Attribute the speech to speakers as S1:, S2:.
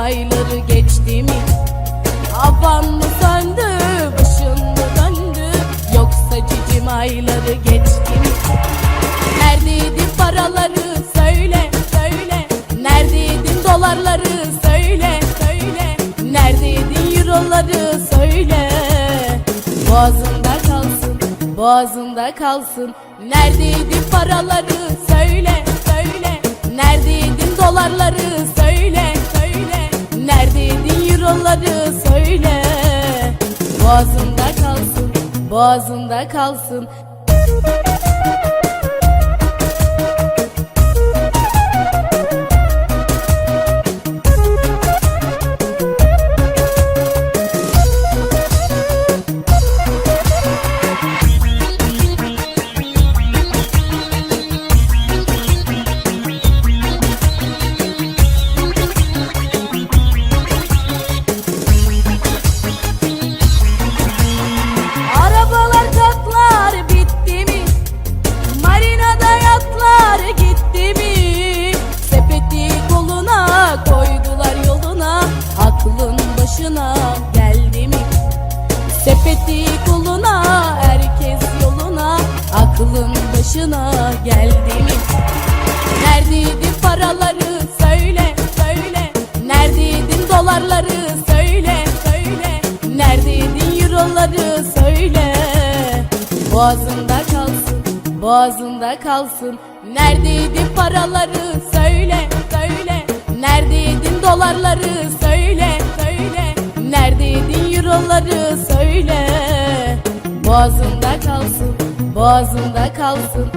S1: ayları geçti mi? Havan mı söndü, başın mı döndü? Yoksa cicim ayları geçti mi? Neredeydin paraları söyle söyle Neredeydin dolarları söyle söyle Neredeydin euroları söyle Boğazında kalsın boğazında kalsın Neredeydin paraları söyle Euroları söyle. Boğazında kalsın boğazında kalsın başına geldi mi? Sepeti koluna herkes yoluna Aklın başına geldi mi? Neredeydin paraları söyle söyle. Neredeydin dolarları söyle söyle. Neredeydin euroları söyle. Boğazında kalsın boğazında kalsın. Neredeydin paraları söyle söyle. Neredeydin dolarları söyle söyle Neredeydin euroları söyle. Boğazında kalsın boğazında kalsın